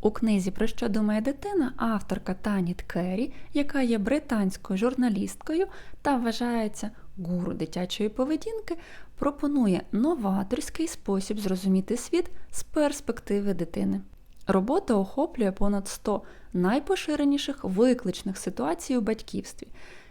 У книзі Про що думає дитина авторка Таніт Керрі, яка є британською журналісткою та вважається гуру дитячої поведінки, пропонує новаторський спосіб зрозуміти світ з перспективи дитини. Робота охоплює понад 100 найпоширеніших викличних ситуацій у батьківстві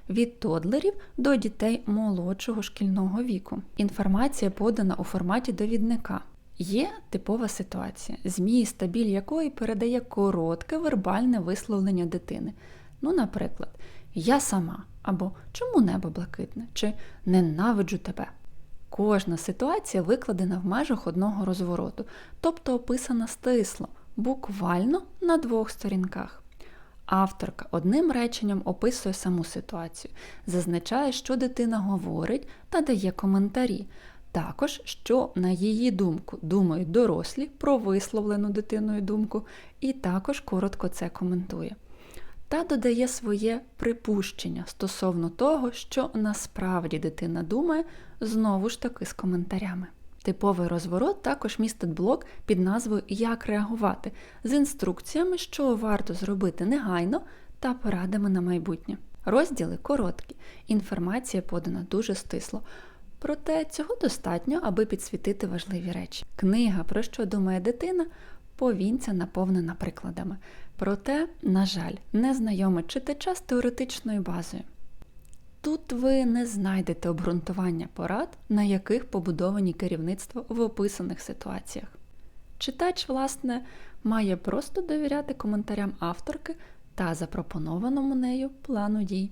від тодлерів до дітей молодшого шкільного віку. Інформація подана у форматі довідника. Є типова ситуація, зміст та біль якої передає коротке вербальне висловлення дитини. Ну, наприклад, я сама або чому небо блакитне, чи ненавиджу тебе. Кожна ситуація викладена в межах одного розвороту, тобто описана стисло, буквально на двох сторінках. Авторка одним реченням описує саму ситуацію, зазначає, що дитина говорить та дає коментарі. Також, що, на її думку, думають дорослі про висловлену дитиною думку, і також коротко це коментує. Та додає своє припущення стосовно того, що насправді дитина думає, знову ж таки з коментарями. Типовий розворот також містить блок під назвою Як реагувати з інструкціями, що варто зробити негайно та порадами на майбутнє. Розділи короткі, інформація подана дуже стисло. Проте цього достатньо, аби підсвітити важливі речі. Книга, про що думає дитина, повінця наповнена прикладами. Проте, на жаль, не знайомить читача з теоретичною базою. Тут ви не знайдете обґрунтування порад, на яких побудовані керівництво в описаних ситуаціях. Читач, власне, має просто довіряти коментарям авторки та запропонованому нею плану дій.